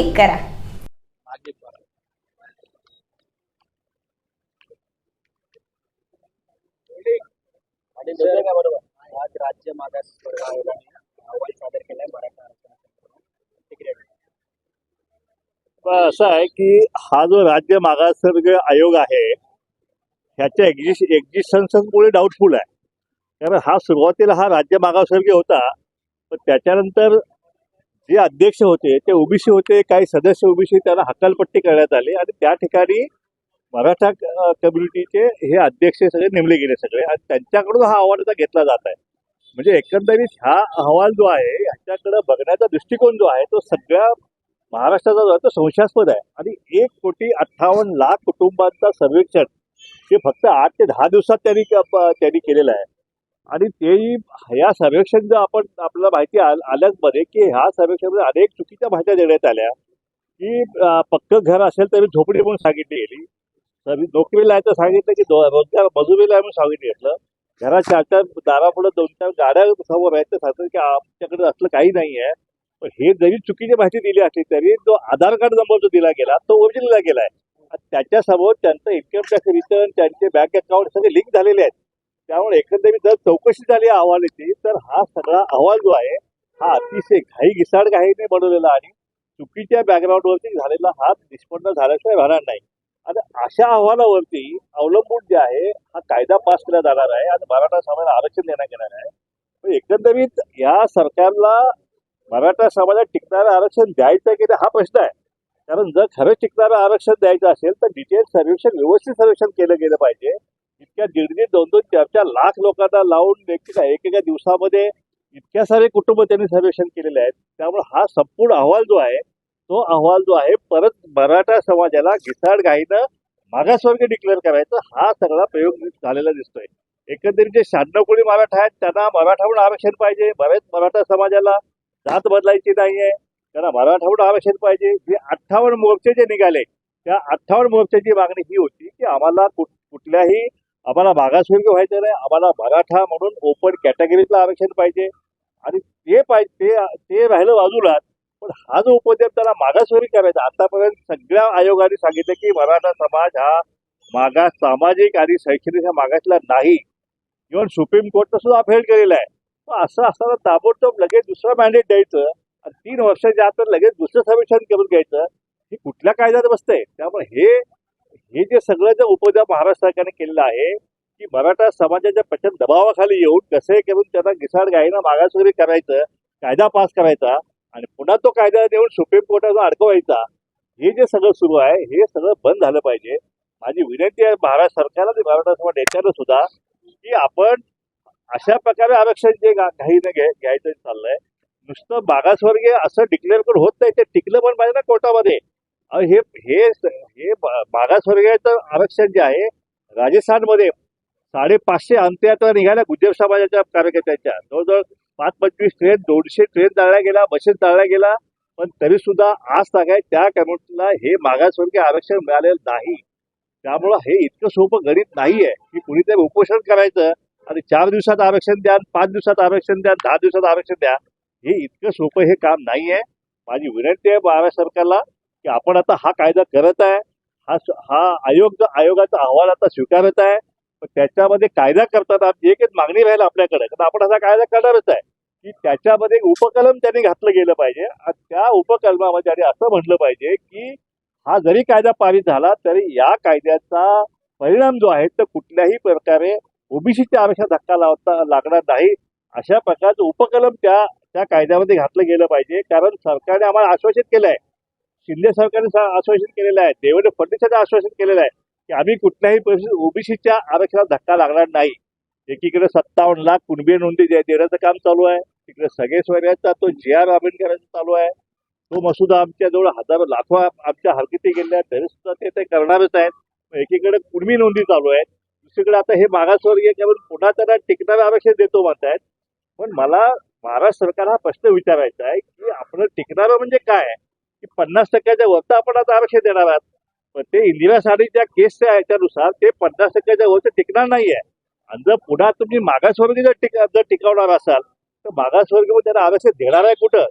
Click करा. आज राज्य मागास आयोगाने अहवाल सादर केलाय मराठा पण असं आहे की हा जो राज्य मागासवर्ग आयोग आहे ह्याच्या एक्झिस्ट एक्झिस्टन्समुळे डाऊटफुल आहे. कारण हा सुरुवातीला हा राज्य मागासवर्गीय होता पण त्याच्यानंतर जे अध्यक्ष होते ते ओबीसी होते काही सदस्य ओबीसी त्यांना हकालपट्टी करण्यात आली आणि त्या ठिकाणी मराठा कम्युनिटीचे हे अध्यक्ष सगळे नेमले गेले सगळे आणि त्यांच्याकडून हा अहवाल आता घेतला जात आहे. म्हणजे एकंदरीत हा अहवाल जो आहे ह्याच्याकडे बघण्याचा दृष्टिकोन जो आहे तो सगळ्या महाराष्ट्राचा जो आहे तो संशयास्पद आहे. आणि एक कोटी अठ्ठावन्न लाख कुटुंबांचा सर्वेक्षण हे फक्त आठ ते दहा दिवसात त्यांनी त्यांनी केलेलं आहे. आणि तेही ह्या सर्वेक्षण जर आपण आपल्याला माहिती आल- आल्याचमध्ये की ह्या सर्वेक्षणामध्ये अनेक चुकीच्या माहित्या देण्यात आल्या. की पक्क घर असेल तरी झोपडी म्हणून सांगितली गेली. तरी नोकरीला आहे तर सांगितलं की रोजगार मजुरीला आहे म्हणून सांगितलं घेतलं घरात चार चार दारापुढे दोन चार गाड्या समोर आहेत तर सांगतात की आमच्याकडे असलं काही नाही आहे. पण हे जरी चुकीची माहिती दिली असली तरी जो आधार कार्ड नंबर जो दिला गेला तो ओरिजिनलला गेला आहे. त्याच्यासमोर त्यांचं इन्कम टॅक्स रिटर्न त्यांचे बँक अकाउंट सगळे लिंक झालेले आहेत. त्यामुळे एकंदरीत जर चौकशी झाली अहवालाची तर हा सगळा अहवाल जो आहे हा अतिशय घाई घिसाड घाईने बनवलेला आणि चुकीच्या बॅकग्राऊंडवरती झालेला हा निष्पन्न झाल्याशिवाय राहणार नाही. आणि अशा अहवालावरती अवलंबून जे आहे हा कायदा पास केला जाणार आहे. आणि मराठा समाजाला आरक्षण देण्यात येणार आहे. पण एकंदरीत या सरकारला मराठा समाजात टिकणारं आरक्षण द्यायचं की नाही हा प्रश्न आहे. कारण जर खरंच टिकणारं आरक्षण द्यायचं असेल तर डिटेल सर्वेक्षण व्यवस्थित सर्वेक्षण केलं गेलं पाहिजे. इतक्या दीड दीड दोन दोन चार चार लाख लोकांना लावून एकेका एकेका दिवसामध्ये इतक्या सारे कुटुंब त्यांनी सर्वेक्षण केलेले आहेत. त्यामुळे हा संपूर्ण अहवाल जो आहे तो अहवाल जो आहे परत मराठा समाजाला घिसाड घाईनं मागासवर्ग डिक्लेअर करायचा हा सगळा प्रयोग झालेला दिसतोय. एकंदरीत जे शहाण्णव कोणी मराठा आहेत त्यांना मराठा म्हणून आरक्षण पाहिजे. बरेच मराठा समाजाला जात बदलायची नाहीये त्यांना मराठा म्हणून आरक्षण पाहिजे. जे अठ्ठावन्न मोर्चे जे निघाले त्या अठ्ठावन्न मोर्चाची मागणी ही होती की आम्हाला कुठ- कुठल्याही आम्हाला मागासवर्ग व्हायचं नाही आम्हाला मराठा म्हणून ओपन कॅटेगरीतलं आरक्षण पाहिजे. आणि ते पाहिजे ते ते राहिलं बाजूला पण हा जो उपद्रव त्याला मागासवर्गी करायचा आतापर्यंत सगळ्या आयोगाने सांगितलं की मराठा समाज हा मागास सामाजिक आणि शैक्षणिक ह्या मागासला नाही. इव्हन सुप्रीम कोर्टनं सुद्धा अफेल केलेला आहे. असं असताना ताबडतोब लगेच दुसरं मॅन्डेट द्यायचं आणि तीन वर्षाच्या आत लगेच दुसरं सर्वेक्षण करून घ्यायचं. हे कुठल्या कायद्यात बसतंय? त्यामुळे हे हे जे सगळं जे उपद्रव महाराष्ट्र सरकारने केलेलं आहे की मराठा समाजाच्या प्रचंड दबावाखाली येऊन कसे करून त्यांना घिसाड गायीना मागास वगैरे करायचं कायदा पास करायचा आणि पुन्हा तो कायदा देऊन सुप्रीम कोर्टाचा अडकवायचा हे जे सगळं सुरू आहे हे सगळं बंद झालं पाहिजे. माझी विनंती आहे महाराष्ट्र सरकारला आणि मराठा समाज नेत्यांना सुद्धा की आपण अशा प्रकारे आरक्षण जे काही घाईनं घ्यायचं चाललंय नुसतं मागासवर्गीय असं डिक्लेअर करून होत नाही ते टिकलं पण पाहिजे ना कोर्टामध्ये. हे हे हे मागासवर्गीयाचं आरक्षण जे आहे राजस्थानमध्ये साडेपाचशे अंत्ययात्रा निघाल्या गुजर समाजाच्या कार्यकर्त्यांच्या. जवळजवळ पाच पंचवीस ट्रेन दोनशे ट्रेन जाळल्या गेला बसेस जाळल्या गेला पण तरी सुद्धा आज सांगाय त्या कम्युनिटीला हे मागासवर्गीय आरक्षण मिळालेलं नाही. त्यामुळं हे इतकं सोपं गणित नाहीये. की कुणीतरी उपोषण करायचं आणि चार दिवसात आरक्षण द्या पाच दिवसात आरक्षण द्या दहा दिवसात आरक्षण द्या हे इतकं सोपं हे काम नाहीये. माझी विनंती आहे महाराष्ट्र सरकारला की आपण आता हा कायदा करत आहे हा हा आयोग आयोगाचा अहवाल आता स्वीकारत आहे पण त्याच्यामध्ये कायदा करताना एक एक मागणी राहील आपल्याकडे. तर आपण असा कायदा करणारच आहे की त्याच्यामध्ये उपकलम त्यांनी घातलं गेलं पाहिजे आणि त्या उपकलमामध्ये आणि असं म्हटलं पाहिजे की हा जरी कायदा पारित झाला तरी या कायद्याचा परिणाम जो आहे तो कुठल्याही प्रकारे ओबीसीच्या आरक्षण धक्का लावता लागणार नाही. अशा प्रकारचं उपकलम त्या त्या कायद्यामध्ये घातलं गेलं पाहिजे. कारण सरकारने आम्हाला आश्वासित केलं आहे शिंदे सरकारने आश्वासन केलेलं आहे. देवेंद्र फडणवीस आश्वासन केलेलं आहे की आम्ही कुठल्याही परिस्थितीत ओबीसीच्या आरक्षणाला धक्का लागणार नाही. एकीकडे सत्तावन्न लाख कुणबी नोंदी देण्याचं काम चालू आहे. तिकडे सगळे सोयऱ्याचा तो जे आर आंबेडकरांचा चालू आहे. तो मसुदा आमच्याजवळ हजारो लाखो आमच्या हरकती गेल्या आहेत. तरी सुद्धा ते ते करणारच आहेत. एकीकडे कुणबी नोंदी चालू आहेत. दुसरीकडे आता हे मागासवर्गीय करून पुन्हा त्यांना टिकणारं आरक्षण देतो म्हणतायत. पण मला महाराष्ट्र सरकार हा प्रश्न विचारायचा आहे की आपण टिकणारं म्हणजे काय? आहे पन्नास टक्क्याच्या वरतं आपण आता आरक्षण देणार आहात. पण ते इंदिरा साडीच्या केसच्या याच्यानुसार ते पन्नास टक्क्याच्या वरचं टिकणार नाहीये. आणि जर पुन्हा तुम्ही मागासवर्ग जर टिक जर टिकवणार असाल तर मागासवर्ग त्यांना आरक्षण देणार आहे कुठं?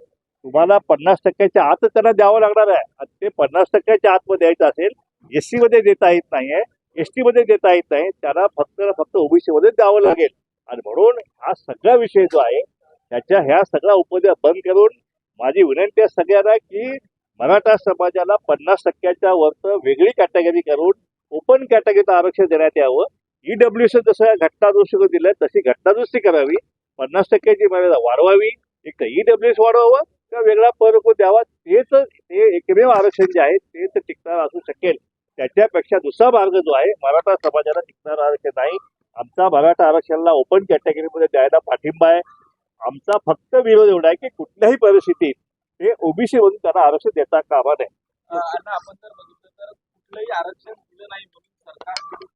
तुम्हाला पन्नास टक्क्याच्या आत त्यांना द्यावं लागणार आहे. आणि ते पन्नास टक्क्याच्या आतमध्ये द्यायचं असेल एस सी मध्ये देता येत नाहीये एस टी मध्ये देता येत नाही त्यांना फक्त फक्त ओबीसी मध्ये द्यावं लागेल. आणि म्हणून हा सगळा विषय जो आहे त्याच्या ह्या सगळ्या उपद्या बंद करून माझी विनंती आहे सगळ्यांना की मराठा समाजाला पन्नास टक्क्याच्या वरचं वेगळी कॅटेगरी करून ओपन कॅटेगरीचं आरक्षण देण्यात यावं. ईडब्ल्यूसी जसं घटनादुरुस्ती दिलं तशी घटनादुरुस्ती करावी. पन्नास टक्क्याची मर्यादा वाढवावी एक तर ईडब्ल्यूएस वाढवावं किंवा वेगळा पर्क द्यावा तेच ते एकमेव आरक्षण जे आहे ते तर टिकणार असू शकेल. त्याच्यापेक्षा दुसरा मार्ग जो आहे मराठा समाजाला टिकणार आरक्षण नाही. आमचा मराठा आरक्षणाला ओपन कॅटेगरीमध्ये द्यायला पाठिंबा आहे. आमचा फक्त विरोध एवढा आहे की कुठल्याही परिस्थितीत हे ओबीसी मधून त्यांना आरक्षण देता कामा नये. आपण जर बघितलं तर कुठलंही आरक्षण